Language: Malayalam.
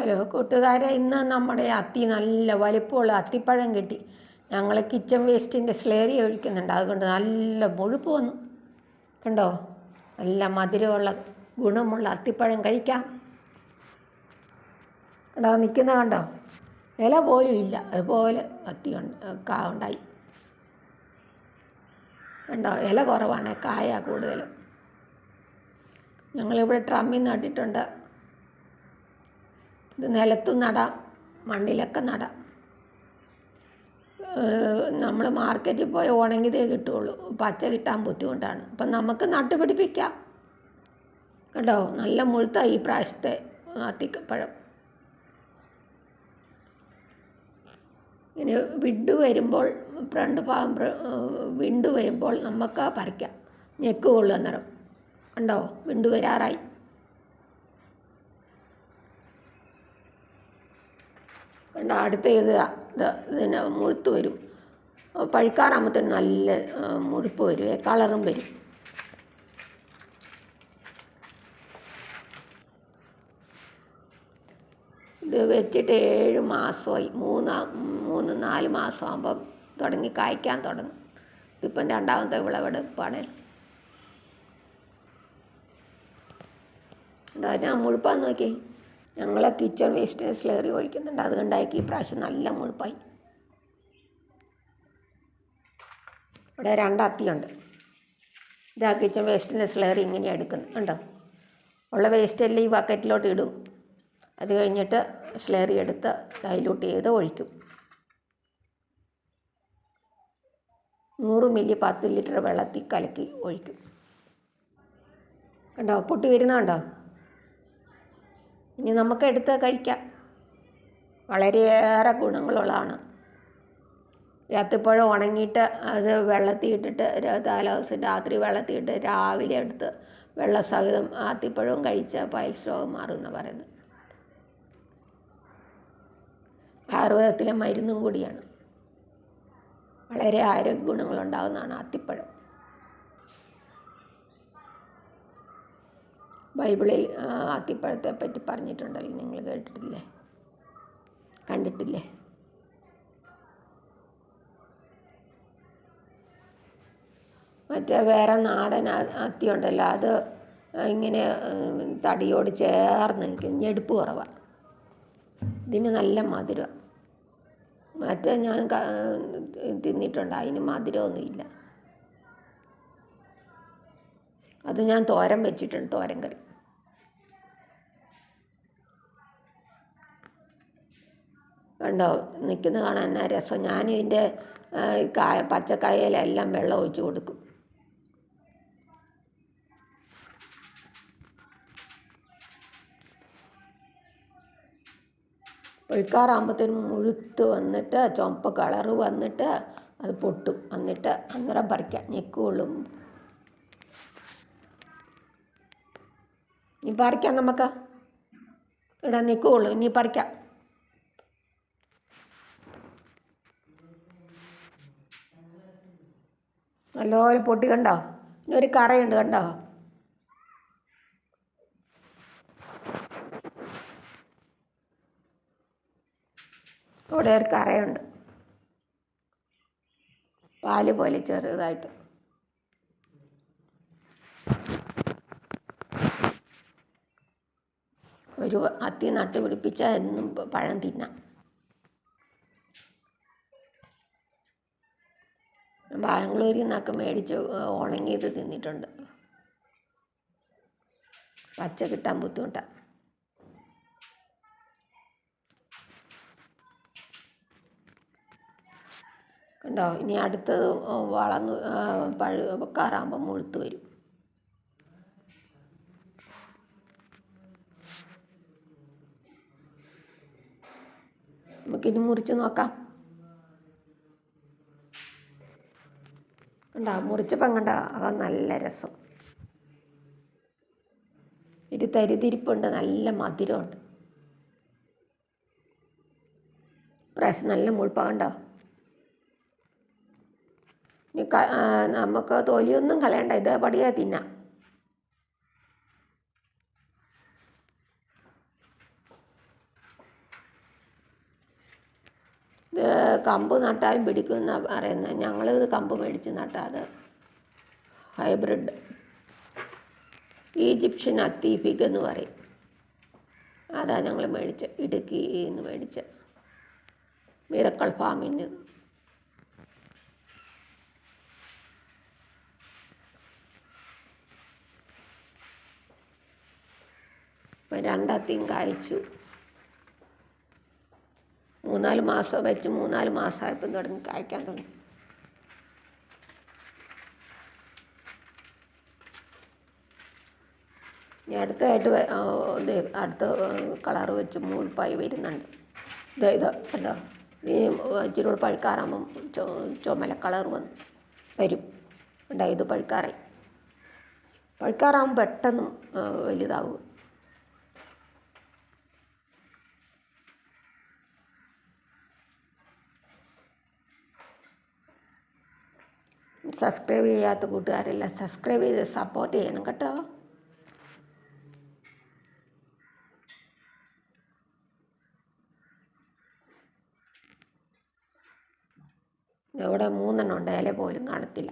ഹലോ കൂട്ടുകാരെ ഇന്ന് നമ്മുടെ അത്തി നല്ല വലിപ്പമുള്ള അത്തിപ്പഴം കിട്ടി. ഞങ്ങൾ കിച്ചൺ വേസ്റ്റിന്റെ സ്ലേറി ഒഴിക്കുന്നുണ്ട്. അതുകൊണ്ട് നല്ല മുഴുപ്പ് വന്നു. കണ്ടോ? നല്ല മധുരമുള്ള ഗുണമുള്ള അത്തിപ്പഴം കഴിക്കാം. കണ്ടോ? നിൽക്കുന്ന കണ്ടോ? ഇല പോലും ഇല്ല. അതുപോലെ അത്തി കാ ഉണ്ടായി. കണ്ടോ? ഇല കുറവാണ് കായ കൂടുതലും. ഞങ്ങളിവിടെ ട്രമ്മിൽ നട്ടിട്ടുണ്ട്. ഇത് നിലത്തും നടാം മണ്ണിലൊക്കെ നടാം. നമ്മൾ മാർക്കറ്റിൽ പോയി ഉണങ്ങിയതേ കിട്ടുകയുള്ളൂ. പച്ച കിട്ടാൻ ബുദ്ധിമുട്ടാണ്. അപ്പം നമുക്ക് നട്ടുപിടിപ്പിക്കാം. കേട്ടോ നല്ല മുഴുത്ത ഈ പ്രാവശ്യത്തെ ആത്തിക്കപ്പഴം. ഇനി വിഡ് വരുമ്പോൾ ഫ്രണ്ട് ഭാഗം വിണ്ട് വരുമ്പോൾ നമുക്ക് പറിക്കാം. ഞെക്ക് കൊള്ളുക നിറം കണ്ടോ? വിണ്ട് വരാറായി. കണ്ട അടുത്ത ഇത് ഇത് ഇതിന് മുഴുത്ത് വരും. പഴുക്കാറാകുമ്പോഴത്തേനും നല്ല മുഴുപ്പ് വരും. കളറും വരും. ഇത് വെച്ചിട്ട് ഏഴ് മാസമായി. മൂന്ന് മൂന്ന് നാല് മാസമാകുമ്പം തുടങ്ങി കായ്ക്കാൻ തുടങ്ങും. ഇതിപ്പം രണ്ടാമത്തെ വിളവെടുപ്പാണ്. ഞാൻ മുഴുപ്പാന്ന് നോക്കി ഞങ്ങൾ കിച്ചൺ വേസ്റ്റിന് സ്ലേറി ഒഴിക്കുന്നുണ്ട്. അതുകൊണ്ടായിരിക്കും ഈ പ്രാവശ്യം നല്ല മുഴുപ്പായി. ഇവിടെ രണ്ടത്തിയുണ്ട് ഇതാ കിച്ചൺ വേസ്റ്റിന്റെ സ്ലേറി ഇങ്ങനെ എടുക്കുന്നത് കണ്ടോ? ഉള്ള വേസ്റ്റ് എല്ലാം ഈ ബക്കറ്റിലോട്ട് ഇടും. അത് കഴിഞ്ഞിട്ട് സ്ലേറി എടുത്ത് ഡൈലൂട്ട് ചെയ്ത് ഒഴിക്കും. നൂറ് മില്ലി പത്ത് ലിറ്റർ വെള്ളത്തിൽ കലക്കി ഒഴിക്കും. കണ്ടോ? പൊട്ടി വരുന്നുണ്ടോ ഇനി നമുക്ക് എടുത്ത് കഴിക്കാം വളരെയേറെ ഗുണങ്ങളുള്ളതാണ്. ഏത്തപ്പഴം ഉണങ്ങിയിട്ട് അത് വെള്ളത്തിൽ ഇട്ടിട്ട് തലേദിവസം രാത്രി വെള്ളത്തിൽ ഇട്ട് രാവിലെ എടുത്ത് വെള്ളസഹിതം ആത്തിപ്പഴവും കഴിച്ച പൈൽസ് രോഗം മാറുമെന്ന് പറയുന്നത്. ആയുർവേദത്തിലെ മരുന്നും കൂടിയാണ്. വളരെ ആരോഗ്യ ഗുണങ്ങളുണ്ടാകുന്നതാണ് ആത്തിപ്പഴം. ബൈബിളിൽ ആത്തിപ്പഴത്തെ പറ്റി പറഞ്ഞിട്ടുണ്ടല്ലോ. നിങ്ങൾ കേട്ടിട്ടില്ലേ? കണ്ടിട്ടില്ലേ? മറ്റേ വേറെ നാടൻ അത്തി ഉണ്ടല്ലോ. അത് ഇങ്ങനെ തടിയോട് ചേർന്ന് നിൽക്കും. ഞെടുപ്പ് കുറവാണ് ഇതിന് നല്ല മധുരം. മറ്റേ ഞാൻ തിന്നിട്ടുണ്ട്. അതിന് മധുരമൊന്നുമില്ല. അത് ഞാൻ തോരൻ വെച്ചിട്ടുണ്ട് തോരൻ കറി. കണ്ടോ നിൽക്കുന്ന കാണാൻ എന്നാ രസം. ഞാൻ ഇതിന്റെ കായ പച്ചക്കായയിലെല്ലാം വെള്ളം ഒഴിച്ച് കൊടുക്കും. പഴുക്കാറാകുമ്പോഴത്തേനും മുഴുത്ത് വന്നിട്ട് ചുമപ്പ് കളറ് വന്നിട്ട് അത് പൊട്ടും. എന്നിട്ട് അന്നേരം പറിക്കാം. ഞെക്കുകൊള്ളും ഇനി പറിക്കാം നമുക്ക്. ഇവിടെ നിൽക്കുകയുള്ളൂ ഇനി പറിക്കാം. നല്ലപോലെ പൊട്ടി കണ്ടോ? ഇനി ഒരു കറയുണ്ട് കണ്ടോ? ഇവിടെ ഒരു കറയുണ്ട്. പാൽ പോലെ ചെറുതായിട്ട്. ഒരു അത്തി നട്ട് പിടിപ്പിച്ചാൽ എന്നും പഴം തിന്നാം. ബാംഗ്ലൂരിൽ നിന്നൊക്കെ മേടിച്ച് ഉണങ്ങിയത് തിന്നിട്ടുണ്ട്. പച്ച കിട്ടാൻ ബുദ്ധിമുട്ടാണ് കണ്ടോ? ഇനി അടുത്തത് വളർന്ന് പഴുക്കാറാകുമ്പോൾ മുഴുത്തു വരും. നമുക്കിനി മുറിച്ച് നോക്കാം. കണ്ട? മുറിച്ചപ്പം കണ്ട? അത് നല്ല രസം. ഒരു തരിതിരിപ്പുണ്ട് നല്ല മധുരമുണ്ട്. പ്രാവശ്യം നല്ല മുഴുപ്പാകണ്ട നമുക്ക് തൊലിയൊന്നും കളയണ്ട ഇത് പടിയാ തിന്നാം. ഇത് കമ്പ് നട്ടാലും പിടിക്കുമെന്നാണ് പറയുന്നത്. ഞങ്ങളിത് കമ്പ് മേടിച്ച് നട്ടാൽ അത് ഹൈബ്രിഡ് ഈജിപ്ഷ്യൻ അത്തി ഫിഗ് എന്ന് പറയും. അതാ ഞങ്ങൾ മേടിച്ച. ഇടുക്കിയിൽ നിന്ന് മേടിച്ച. മിറക്കൾ ഫാമിൽ നിന്ന്. രണ്ടത്തിയും കായ്ച്ചു. മൂന്നാൽ മാസം വെച്ച് മൂന്നാൽ മാസമായപ്പം തുടങ്ങി കായ്ക്കാൻ തുടങ്ങി. ഇനി അടുത്തതായിട്ട് അടുത്ത കളർ വെച്ച് മൂൾപ്പായി വരുന്നുണ്ട്. ഇത് ഇത് കണ്ടോ? ഈ ഇച്ചിരി കൂടെ പഴുക്കാറാകുമ്പം ചോ ചുമല കളർ വന്ന് വരും. കണ്ടോ? ഇത് പഴുക്കാറായി. പഴുക്കാറാകുമ്പോൾ പെട്ടെന്ന് വലുതാവും. സബ്സ്ക്രൈബ് ചെയ്യാത്ത കൂട്ടുകാരെല്ലാം സബ്സ്ക്രൈബ് ചെയ്ത് സപ്പോർട്ട് ചെയ്യണം കേട്ടോ. ഇവിടെ മൂന്നെണ്ണം ഉണ്ട് ഇല പോലും കാണത്തില്ല.